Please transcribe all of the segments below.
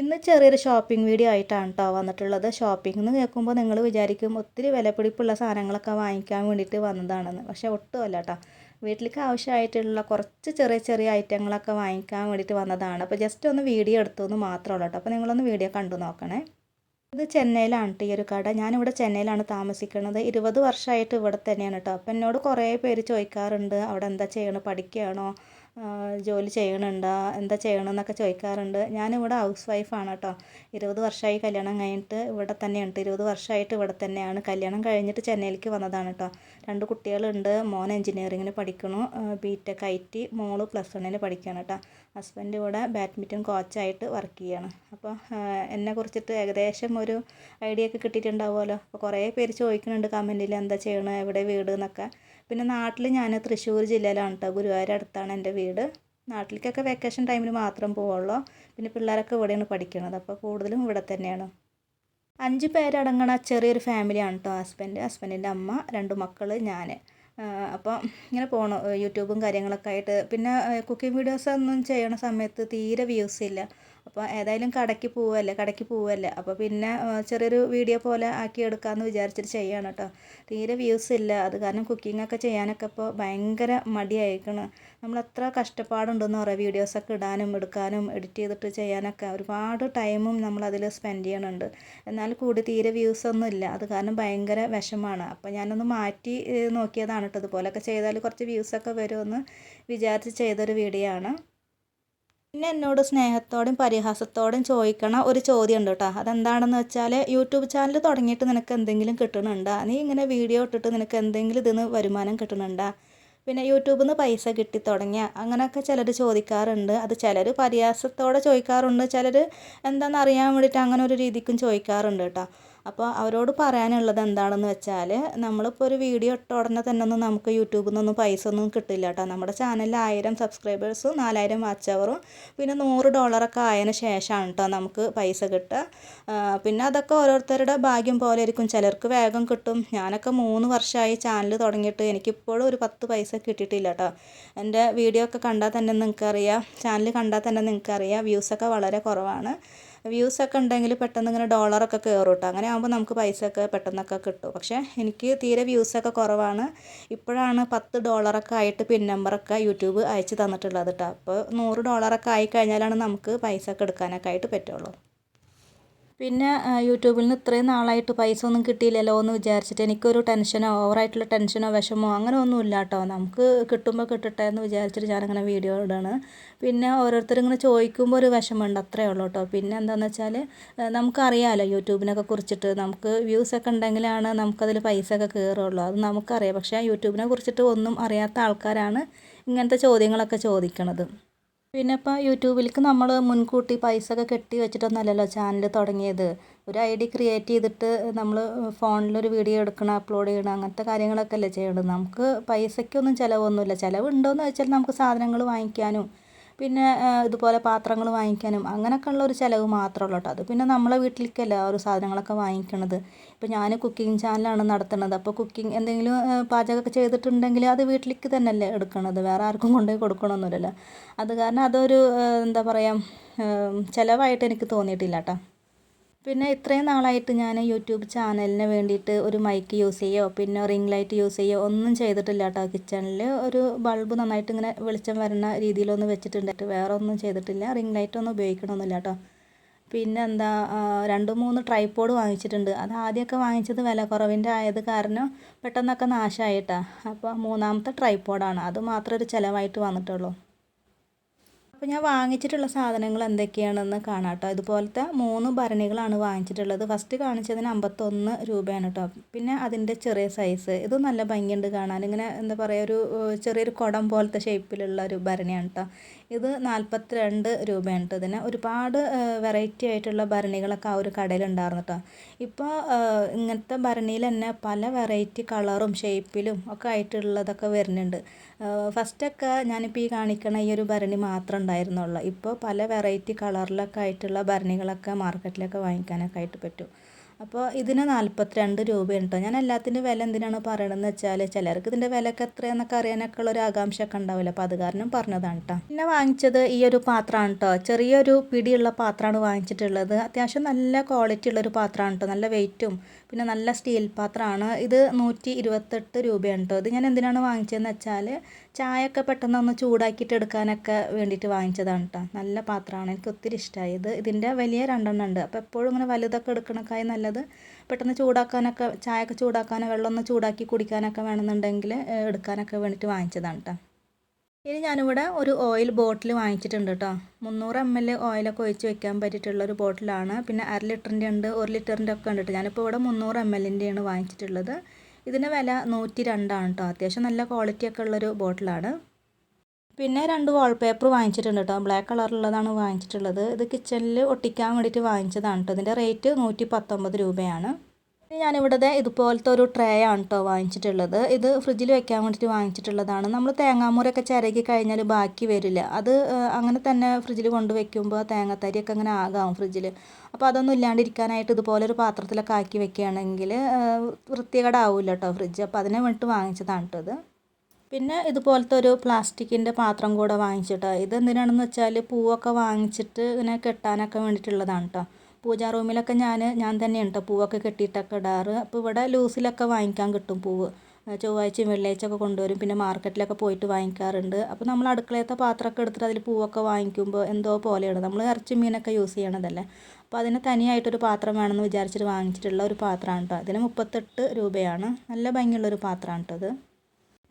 ഇന്ന് ചെറിയൊരു shopping video ആയിട്ടാണ് കേട്ടോ വന്നിട്ടുള്ളത്. ഷോപ്പിംഗ് എന്ന് കേൾക്കുമ്പോൾ നിങ്ങൾ വിചാരിക്കും ഒത്തിരി വിലപിടിപ്പുള്ള സാധനങ്ങളൊക്കെ വാങ്ങിക്കാൻ വേണ്ടിയിട്ട് വന്നതാണെന്ന്. പക്ഷേ ഒട്ടുമല്ല കേട്ടോ വീട്ടിലേക്ക് ആവശ്യമായിട്ടുള്ള കുറച്ച് ചെറിയ ചെറിയ ഐറ്റങ്ങളൊക്കെ വാങ്ങിക്കാൻ വേണ്ടിയിട്ട് വന്നതാണ്. അപ്പോൾ ജസ്റ്റ് ഒന്ന് വീഡിയോ എടുത്തു മാത്രമേ കേട്ടോ അപ്പോൾ നിങ്ങളൊന്ന് വീഡിയോ കണ്ടു നോക്കണേ. ഇത് ചെന്നൈയിലാണ് കേട്ടോ ഈ ഒരു കട. ഞാനിവിടെ ചെന്നൈയിലാണ് താമസിക്കുന്നത്. ഇരുപത് വർഷമായിട്ട് ഇവിടെ തന്നെയാണ് കേട്ടോ അപ്പോൾ എന്നോട് കുറേ പേര് ചോദിക്കാറുണ്ട്. അവിടെ എന്താ ചെയ്യണത്? പഠിക്കുകയാണോ? ജോലി ചെയ്യണുണ്ടോ? എന്താ ചെയ്യണമെന്നൊക്കെ ചോദിക്കാറുണ്ട്. ഞാനിവിടെ ഹൗസ് വൈഫാണ് കേട്ടോ ഇരുപത് വർഷമായി കല്യാണം കഴിഞ്ഞിട്ട് ഇവിടെ തന്നെയുണ്ട്. ഇരുപത് വർഷമായിട്ട് ഇവിടെ തന്നെയാണ്. കല്യാണം കഴിഞ്ഞിട്ട് ചെന്നൈയിലേക്ക് വന്നതാണ് കേട്ടോ രണ്ട് കുട്ടികളുണ്ട്. മോൻ എഞ്ചിനീയറിങ്ങിന് പഠിക്കണു. ബി ടെക് ഐ ടി മോൾ പ്ലസ് വണ്ണിന് പഠിക്കുകയാണ് കേട്ടോ ഹസ്ബൻഡ് ഇവിടെ ബാഡ്മിന്റൺ കോച്ചായിട്ട് വർക്ക് ചെയ്യാണ്. അപ്പോൾ എന്നെ കുറിച്ചിട്ട് ഏകദേശം ഒരു ഐഡിയ ഒക്കെ കിട്ടിയിട്ടുണ്ടാവുമല്ലോ. അപ്പോൾ കുറേ പേര് ചോദിക്കുന്നുണ്ട് കമന്റിൽ എന്താ ചെയ്യണത് എവിടെ വീട് എന്നൊക്കെ. പിന്നെ നാട്ടിൽ ഞാൻ തൃശ്ശൂർ ജില്ലയിലാണ് കേട്ടോ ഗുരുവായൂർ അടുത്താണ് എന്റെ വീട്. നാട്ടിലേക്കൊക്കെ വെക്കേഷൻ ടൈമിൽ മാത്രം പോവുള്ളൂ. പിന്നെ പിള്ളേരൊക്കെ ഇവിടെയാണ് പഠിക്കുന്നത് അപ്പോൾ കൂടുതലും ഇവിടെ തന്നെയാണ്. അഞ്ച് പേരടങ്ങണ ചെറിയൊരു ഫാമിലിയാണ് കേട്ടോ ഹസ്ബൻഡ് ഹസ്ബൻഡിന്റെ അമ്മ രണ്ട് മക്കൾ ഞാൻ അപ്പോൾ ഇങ്ങനെ പോകണം യൂട്യൂബും കാര്യങ്ങളൊക്കെ ആയിട്ട്. പിന്നെ കുക്കിംഗ് വീഡിയോസ് ഒന്നും ചെയ്യണ സമയത്ത് തീരെ വ്യൂസ് ഇല്ല. അപ്പോൾ ഏതായാലും കടയ്ക്ക് പോവല്ലേ കടയ്ക്ക് പോവല്ലേ. അപ്പോൾ പിന്നെ ചെറിയൊരു വീഡിയോ പോലെ ആക്കി എടുക്കാമെന്ന് വിചാരിച്ചിട്ട് ചെയ്യാണ് കേട്ടോ തീരെ വ്യൂസ് ഇല്ല. അത് കാരണം കുക്കിംഗ് ഒക്കെ ചെയ്യാനൊക്കെ ഇപ്പോൾ ഭയങ്കര മടിയായിരിക്കണം നമ്മൾ എത്ര കഷ്ടപ്പാടുണ്ടെന്ന് പറയാം. വീഡിയോസൊക്കെ ഇടാനും എടുക്കാനും എഡിറ്റ് ചെയ്തിട്ട് ചെയ്യാനൊക്കെ ഒരുപാട് ടൈമും നമ്മൾ അതിൽ സ്പെൻഡ് ചെയ്യണുണ്ട്. എന്നാൽ കൂടി തീരെ വ്യൂസ് ഒന്നും ഇല്ല. അത് കാരണം ഭയങ്കര വിഷമാണ്. അപ്പോൾ ഞാനൊന്ന് മാറ്റി നോക്കിയതാണ് കേട്ടോ ഇതുപോലൊക്കെ ചെയ്താൽ കുറച്ച് വ്യൂസൊക്കെ വരുമെന്ന് വിചാരിച്ച് ചെയ്തൊരു വീഡിയോ ആണ്. പിന്നെ എന്നോട് സ്നേഹത്തോടും പരിഹാസത്തോടും ചോദിക്കണ ഒരു ചോദ്യം ഉണ്ട് കേട്ടോ. അതെന്താണെന്ന് വെച്ചാൽ യൂട്യൂബ് ചാനൽ തുടങ്ങിയിട്ട് നിനക്ക് എന്തെങ്കിലും കിട്ടണുണ്ടോ? നീ ഇങ്ങനെ വീഡിയോ ഇട്ടിട്ട് നിനക്ക് എന്തെങ്കിലും ഇതിന് വരുമാനം കിട്ടണുണ്ടോ? പിന്നെ യൂട്യൂബിൽ നിന്ന് പൈസ കിട്ടി തുടങ്ങിയ? അങ്ങനെയൊക്കെ ചിലർ ചോദിക്കാറുണ്ട്. അത് ചിലർ പരിഹാസത്തോടെ ചോദിക്കാറുണ്ട്. ചിലർ എന്താണെന്ന് അറിയാൻ വേണ്ടിയിട്ട് അങ്ങനെ ഒരു രീതിക്കും ചോദിക്കാറുണ്ട് കേട്ടോ. അപ്പോൾ അവരോട് പറയാനുള്ളത് എന്താണെന്ന് വെച്ചാൽ നമ്മളിപ്പോൾ ഒരു വീഡിയോ ഇട്ട ഉടനെ തന്നെ ഒന്നും നമുക്ക് യൂട്യൂബിൽ നിന്നൊന്നും പൈസ ഒന്നും കിട്ടില്ല കേട്ടോ നമ്മുടെ ചാനലിൽ ആയിരം സബ്സ്ക്രൈബേഴ്സും നാലായിരം വാച്ച് അവറും പിന്നെ നൂറ് ഡോളറൊക്കെ ആയതിന് ശേഷമാണ് കേട്ടോ നമുക്ക് പൈസ കിട്ടുക. പിന്നെ അതൊക്കെ ഓരോരുത്തരുടെ ഭാഗ്യം പോലെ ആയിരിക്കും. ചിലർക്ക് വേഗം കിട്ടും. ഞാനൊക്കെ മൂന്ന് വർഷമായി ചാനൽ തുടങ്ങിയിട്ട് എനിക്കിപ്പോഴും ഒരു പത്ത് പൈസ കിട്ടിയിട്ടില്ല കേട്ടോ എന്റെ വീഡിയോ ഒക്കെ കണ്ടാൽ തന്നെ നിങ്ങൾക്കറിയാം. ചാനൽ കണ്ടാൽ തന്നെ നിങ്ങൾക്കറിയാം. വ്യൂസൊക്കെ വളരെ കുറവാണ്. വ്യൂസൊക്കെ ഉണ്ടെങ്കിൽ പെട്ടെന്ന് ഇങ്ങനെ ഡോളറൊക്കെ കയറും കേട്ടോ അങ്ങനെ ആകുമ്പോൾ നമുക്ക് പൈസയൊക്കെ പെട്ടെന്നൊക്കെ കിട്ടും. പക്ഷേ എനിക്ക് തീരെ വ്യൂസൊക്കെ കുറവാണ്. ഇപ്പോഴാണ് പത്ത് ഡോളറൊക്കെ ആയിട്ട് പിൻ നമ്പറൊക്കെ യൂട്യൂബ് അയച്ച് തന്നിട്ടുള്ളത് കേട്ടോ അപ്പോൾ നൂറ് ഡോളറൊക്കെ ആയി കഴിഞ്ഞാലാണ് നമുക്ക് പൈസ ഒക്കെ എടുക്കാനൊക്കെ ആയിട്ട് പറ്റുള്ളൂ. പിന്നെ യൂട്യൂബിൽ നിന്ന് ഇത്രയും നാളായിട്ട് പൈസ ഒന്നും കിട്ടിയില്ലല്ലോ എന്ന് വിചാരിച്ചിട്ട് എനിക്കൊരു ടെൻഷനോ ഓവറായിട്ടുള്ള ടെൻഷനോ വിഷമോ അങ്ങനെ ഒന്നും ഇല്ല കേട്ടോ. നമുക്ക് കിട്ടുമ്പോൾ കിട്ടട്ടെ എന്ന് വിചാരിച്ചിട്ട് ഞാനങ്ങനെ വീഡിയോ ഇടാണ്. പിന്നെ ഓരോരുത്തർ ഇങ്ങനെ ചോദിക്കുമ്പോൾ ഒരു വിഷമമുണ്ട് അത്രേ ഉള്ളൂ കേട്ടോ. പിന്നെ എന്താണെന്ന് വെച്ചാൽ നമുക്കറിയാമല്ലോ യൂട്യൂബിനൊക്കെ കുറിച്ചിട്ട്. നമുക്ക് വ്യൂസ് ഒക്കെ ഉണ്ടെങ്കിലാണ് നമുക്കതിൽ പൈസ ഒക്കെ കയറുള്ളൂ അത് നമുക്കറിയാം. പക്ഷേ യൂട്യൂബിനെ കുറിച്ചിട്ട് ഒന്നും അറിയാത്ത ആൾക്കാരാണ് ഇങ്ങനത്തെ ചോദ്യങ്ങളൊക്കെ ചോദിക്കണത്. പിന്നെ ഇപ്പോൾ യൂട്യൂബിലേക്ക് നമ്മൾ മുൻകൂട്ടി പൈസ ഒക്കെ കെട്ടി വെച്ചിട്ടൊന്നുമല്ലല്ലോ ചാനൽ തുടങ്ങിയത്. ഒരു ഐ ഡി ക്രിയേറ്റ് ചെയ്തിട്ട് നമ്മൾ ഫോണിലൊരു വീഡിയോ എടുക്കണം അപ്ലോഡ് ചെയ്യണം അങ്ങനത്തെ കാര്യങ്ങളൊക്കെ അല്ലേ ചെയ്യേണ്ടത്. നമുക്ക് പൈസയ്ക്കൊന്നും ചിലവൊന്നുമില്ല. ചിലവുണ്ടോയെന്ന് വെച്ചാൽ നമുക്ക് സാധനങ്ങൾ വാങ്ങിക്കാനും പിന്നെ ഇതുപോലെ പാത്രങ്ങൾ വാങ്ങിക്കാനും അങ്ങനെയൊക്കെ ഉള്ള ഒരു ചിലവ് മാത്രമേ ഉള്ളൂ കേട്ടോ. അത് പിന്നെ നമ്മളെ വീട്ടിലേക്കല്ല ഒരു സാധനങ്ങളൊക്കെ വാങ്ങിക്കണത്. ഇപ്പോൾ ഞാൻ കുക്കിംഗ് ചാനലാണ് നടത്തുന്നത്. അപ്പോൾ കുക്കിംഗ് എന്തെങ്കിലും പാചകമൊക്കെ ചെയ്തിട്ടുണ്ടെങ്കിൽ അത് വീട്ടിലേക്ക് തന്നെയല്ലേ എടുക്കണത്. വേറെ ആർക്കും കൊണ്ടുപോയി കൊടുക്കണമൊന്നുമില്ലല്ലോ. അത് കാരണം അതൊരു എന്താ പറയുക ചിലവായിട്ട് എനിക്ക് തോന്നിയിട്ടില്ല കേട്ടോ. പിന്നെ ഇത്രയും നാളായിട്ട് ഞാൻ യൂട്യൂബ് ചാനലിന് വേണ്ടിയിട്ട് ഒരു മൈക്ക് യൂസ് ചെയ്യോ പിന്നെ റിംഗ് ലൈറ്റ് യൂസ് ചെയ്യോ ഒന്നും ചെയ്തിട്ടില്ല കേട്ടോ കിച്ചണിൽ ഒരു ബൾബ് നന്നായിട്ട് ഇങ്ങനെ വെളിച്ചം വരുന്ന രീതിയിലൊന്നും വെച്ചിട്ടുണ്ട്. വേറെ ഒന്നും ചെയ്തിട്ടില്ല. റിംഗ് ലൈറ്റ് ഒന്നും ഉപയോഗിക്കണമൊന്നുമില്ല കേട്ടോ പിന്നെ എന്താ രണ്ട് മൂന്ന് ട്രൈപോഡ് വാങ്ങിച്ചിട്ടുണ്ട്. അത് ആദ്യമൊക്കെ വാങ്ങിച്ചത് വില കുറവിന്റെ ആയത് കാരണം പെട്ടെന്നൊക്കെ നാശമായിട്ടാണ് അപ്പോൾ മൂന്നാമത്തെ ട്രൈപോഡാണ് അത് മാത്രമേ ഒരു ചിലവായിട്ട് വന്നിട്ടുള്ളൂ. അപ്പോൾ ഞാൻ വാങ്ങിച്ചിട്ടുള്ള സാധനങ്ങൾ എന്തൊക്കെയാണെന്ന് കാണാം കേട്ടോ ഇതുപോലത്തെ മൂന്ന് ഭരണികളാണ് വാങ്ങിച്ചിട്ടുള്ളത്. ഫസ്റ്റ് കാണിച്ചതിന് അമ്പത്തൊന്ന് രൂപയാണ് കേട്ടോ പിന്നെ അതിന്റെ ചെറിയ സൈസ് ഇത് നല്ല ഭംഗിയുണ്ട് കാണാൻ. ഇങ്ങനെ എന്താ പറയുക ഒരു ചെറിയൊരു കുടം പോലത്തെ ഷേപ്പിലുള്ള ഒരു ഭരണിയാണ് കേട്ടോ ഇത് നാൽപ്പത്തി രണ്ട് രൂപയാണ് കേട്ടോ ഇതിന്. ഒരുപാട് വെറൈറ്റി ആയിട്ടുള്ള ഭരണികളൊക്കെ ആ ഒരു കടയിലുണ്ടായിരുന്നു കേട്ടോ ഇപ്പോൾ ഇങ്ങനത്തെ ഭരണിയിൽ തന്നെ പല വെറൈറ്റി കളറും ഷേപ്പിലും ഒക്കെ ആയിട്ടുള്ളതൊക്കെ വരുന്നുണ്ട്. ഫസ്റ്റൊക്കെ ഞാനിപ്പോൾ ഈ കാണിക്കണ ഈ ഒരു ഭരണി മാത്രം ഉണ്ടായിരുന്നുള്ളൂ. ഇപ്പോൾ പല വെറൈറ്റി കളറിലൊക്കെ ആയിട്ടുള്ള ഭരണികളൊക്കെ മാർക്കറ്റിലൊക്കെ വാങ്ങിക്കാനൊക്കെ ആയിട്ട് പറ്റും. അപ്പോൾ ഇതിന് നാൽപ്പത്തിരണ്ട് രൂപയാണ് കേട്ടോ ഞാൻ എല്ലാത്തിന്റെ വില എന്തിനാണ് പറയണമെന്ന് വെച്ചാൽ ചിലർക്ക് ഇതിന്റെ വിലയൊക്കെ എത്രയാണെന്നൊക്കെ അറിയാനൊക്കെ ഉള്ള ഒരു ആകാംക്ഷ ഒക്കെ ഉണ്ടാവില്ല. അപ്പോൾ അത് കാരണം പറഞ്ഞതാണ് കേട്ടോ പിന്നെ വാങ്ങിച്ചത് ഈ ഒരു പാത്രമാണ് കേട്ടോ ചെറിയൊരു പിടിയുള്ള പാത്രമാണ് വാങ്ങിച്ചിട്ടുള്ളത്. അത്യാവശ്യം നല്ല ക്വാളിറ്റി ഉള്ളൊരു പാത്രമാണ് കേട്ടോ നല്ല വെയിറ്റും പിന്നെ നല്ല സ്റ്റീൽ പാത്രമാണ്. ഇത് നൂറ്റി ഇരുപത്തെട്ട് രൂപയാണ് കേട്ടോ ഇത് ഞാൻ എന്തിനാണ് വാങ്ങിച്ചതെന്ന് വെച്ചാൽ ചായയൊക്കെ പെട്ടെന്ന് ഒന്ന് ചൂടാക്കിയിട്ട് എടുക്കാനൊക്കെ വേണ്ടിയിട്ട് വാങ്ങിച്ചതാണ് കേട്ടോ നല്ല പാത്രമാണ്. എനിക്ക് ഒത്തിരി ഇഷ്ടമായി. ഇത് ഇതിന്റെ വലിയ രണ്ടെണ്ണം ഉണ്ട്. അപ്പോൾ എപ്പോഴും ഇങ്ങനെ വലുതൊക്കെ എടുക്കണക്കായി നല്ലത് പെട്ടെന്ന് ചൂടാക്കാനൊക്കെ ചായയൊക്കെ ചൂടാക്കാനോ വെള്ളം ഒന്ന് ചൂടാക്കി കുടിക്കാനൊക്കെ വേണമെന്നുണ്ടെങ്കിൽ എടുക്കാനൊക്കെ വേണ്ടിയിട്ട് വാങ്ങിച്ചതാണ് കേട്ടോ ഇനി ഞാനിവിടെ ഒരു ഓയിൽ ബോട്ടിൽ വാങ്ങിച്ചിട്ടുണ്ട് കേട്ടോ മുന്നൂറ് എം എൽ ഓയിലൊക്കെ ഒഴിച്ച് വെക്കാൻ പറ്റിയിട്ടുള്ള ഒരു ബോട്ടിലാണ് പിന്നെ അര ലിറ്ററിന്റെ ഉണ്ട് ഒരു ലിറ്ററിന്റെ ഒക്കെ ഉണ്ട് കേട്ടോ ഞാനിപ്പോൾ ഇവിടെ മുന്നൂറ് എം എല്ലിന്റെയാണ് വാങ്ങിച്ചിട്ടുള്ളത്. ഇതിന്റെ വില നൂറ്റി രണ്ടാണ് കേട്ടോ അത്യാവശ്യം നല്ല ക്വാളിറ്റി ഒക്കെ ഉള്ളൊരു ബോട്ടിലാണ് പിന്നെ രണ്ട് വാൾപേപ്പർ വാങ്ങിച്ചിട്ടുണ്ട് കേട്ടോ ബ്ലാക്ക് കളറുള്ളതാണ് വാങ്ങിച്ചിട്ടുള്ളത്. ഇത് കിച്ചണിൽ ഒട്ടിക്കാൻ വേണ്ടിയിട്ട് വാങ്ങിച്ചതാണ് കേട്ടോ ഇതിന്റെ റേറ്റ് നൂറ്റി പത്തൊമ്പത് രൂപയാണ്. ഞാനിവിടെ ഇതുപോലത്തെ ഒരു ട്രേ ആണ് കേട്ടോ വാങ്ങിച്ചിട്ടുള്ളത്. ഇത് ഫ്രിഡ്ജിൽ വെക്കാൻ വേണ്ടിയിട്ട് വാങ്ങിച്ചിട്ടുള്ളതാണ്. നമ്മൾ തേങ്ങാമൂരൊക്കെ ചിരകി കഴിഞ്ഞാൽ ബാക്കി വരില്ല. അത് അങ്ങനെ തന്നെ ഫ്രിഡ്ജിൽ കൊണ്ട് വെക്കുമ്പോൾ തേങ്ങാത്തരിയൊക്കെ അങ്ങനെ ആകാം ഫ്രിഡ്ജിൽ അപ്പോൾ അതൊന്നും ഇല്ലാണ്ടിരിക്കാനായിട്ട് ഇതുപോലെ ഒരു പാത്രത്തിലൊക്കെ ആക്കി വെക്കുകയാണെങ്കിൽ വൃത്തികേടാവില്ല കേട്ടോ ഫ്രിഡ്ജ് അപ്പോൾ അതിനെ വേണ്ടിയിട്ട് വാങ്ങിച്ചതാണ് കേട്ടോ ഇത്. പിന്നെ ഇതുപോലത്തെ ഒരു പ്ലാസ്റ്റിക്കിന്റെ പാത്രം കൂടെ വാങ്ങിച്ചിട്ടോ. ഇത് എന്തിനാണെന്ന് വെച്ചാൽ പൂവൊക്കെ വാങ്ങിച്ചിട്ട് ഇങ്ങനെ കെട്ടാനൊക്കെ വേണ്ടിയിട്ടുള്ളതാണ് കേട്ടോ പൂജാ റൂമിലൊക്കെ ഞാൻ ഞാൻ തന്നെയാണ് കേട്ടോ പൂവൊക്കെ കെട്ടിയിട്ടൊക്കെ ഇടാറ്. അപ്പോൾ ഇവിടെ ലൂസിലൊക്കെ വാങ്ങിക്കാൻ കിട്ടും പൂവ്. ചൊവ്വാഴ്ചയും വെള്ളിയാഴ്ചയൊക്കെ കൊണ്ടുവരും. പിന്നെ മാർക്കറ്റിലൊക്കെ പോയിട്ട് വാങ്ങിക്കാറുണ്ട്. അപ്പോൾ നമ്മൾ അടുക്കളയത്തെ പാത്രമൊക്കെ എടുത്തിട്ട് അതിൽ പൂവൊക്കെ വാങ്ങിക്കുമ്പോൾ എന്തോ പോലെയാണ്. നമ്മൾ ഇറച്ചി മീനൊക്കെ യൂസ് ചെയ്യണതല്ലേ. അപ്പോൾ അതിന് തനിയായിട്ടൊരു പാത്രം വേണമെന്ന് വിചാരിച്ചിട്ട് വാങ്ങിച്ചിട്ടുള്ള ഒരു പാത്രമാണ് കേട്ടോ അതിന് മുപ്പത്തെട്ട് രൂപയാണ്. നല്ല ഭംഗിയുള്ളൊരു പാത്രമാണ് കേട്ടോ ഇത്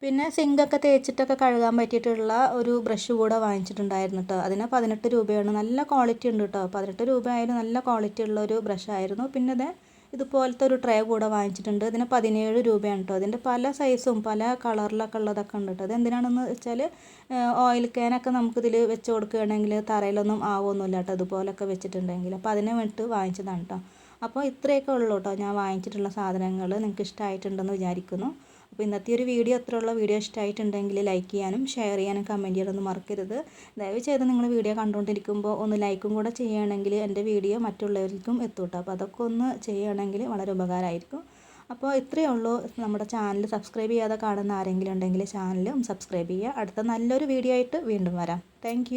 പിന്നെ സിങ്കൊക്കെ തേച്ചിട്ടൊക്കെ കഴുകാൻ പറ്റിയിട്ടുള്ള ഒരു ബ്രഷ് കൂടെ വാങ്ങിച്ചിട്ടുണ്ടായിരുന്നു കേട്ടോ അതിന് പതിനെട്ട് രൂപയാണ്. നല്ല ക്വാളിറ്റി ഉണ്ട് കേട്ടോ പതിനെട്ട് രൂപ ആയാലും നല്ല ക്വാളിറ്റി ഉള്ള ഒരു ബ്രഷായിരുന്നു പിന്നെ ഇത് ഇതുപോലത്തെ ഒരു ട്രേ കൂടെ വാങ്ങിച്ചിട്ടുണ്ട്. ഇതിന് പതിനേഴ് രൂപയാണ് കേട്ടോ ഇതിന്റെ പല സൈസും പല കളറിലൊക്കെ ഉള്ളതൊക്കെ ഉണ്ട് കേട്ടോ അത് എന്തിനാണെന്ന് വെച്ചാൽ ഓയിൽ ക്യാനൊക്കെ നമുക്കിതിൽ വെച്ച് കൊടുക്കുകയാണെങ്കിൽ തറയിലൊന്നും ആവുമൊന്നുമില്ല കേട്ടോ ഇതുപോലൊക്കെ വെച്ചിട്ടുണ്ടെങ്കിൽ. അപ്പോൾ അതിന് വേണ്ടിയിട്ട് വാങ്ങിച്ചതാണ് കേട്ടോ അപ്പോൾ ഇത്രയൊക്കെ ഉള്ളൂ കേട്ടോ ഞാൻ വാങ്ങിച്ചിട്ടുള്ള സാധനങ്ങൾ നിങ്ങൾക്ക് ഇഷ്ടമായിട്ടുണ്ടെന്ന് വിചാരിക്കുന്നു. അപ്പോൾ ഇന്നത്തെ ഒരു വീഡിയോ അത്രയുള്ള വീഡിയോ ഇഷ്ടമായിട്ടുണ്ടെങ്കിൽ ലൈക്ക് ചെയ്യാനും ഷെയർ ചെയ്യാനും കമന്റ് ചെയ്യാനൊന്നും മറക്കരുത്. ദയവ് ചെയ്ത് നിങ്ങൾ വീഡിയോ കണ്ടുകൊണ്ടിരിക്കുമ്പോൾ ഒന്ന് ലൈക്കും കൂടെ ചെയ്യുകയാണെങ്കിൽ എന്റെ വീഡിയോ മറ്റുള്ളവർക്കും എത്തൂട്ടോ. അപ്പോൾ അതൊക്കെ ഒന്ന് ചെയ്യുകയാണെങ്കിൽ വളരെ ഉപകാരമായിരിക്കും. അപ്പോൾ ഇത്രയേ ഉള്ളൂ. നമ്മുടെ ചാനൽ സബ്സ്ക്രൈബ് ചെയ്യാതെ കാണുന്ന ആരെങ്കിലും ഉണ്ടെങ്കിൽ ചാനലും സബ്സ്ക്രൈബ് ചെയ്യുക. അടുത്ത നല്ലൊരു വീഡിയോ ആയിട്ട് വീണ്ടും വരാം. താങ്ക്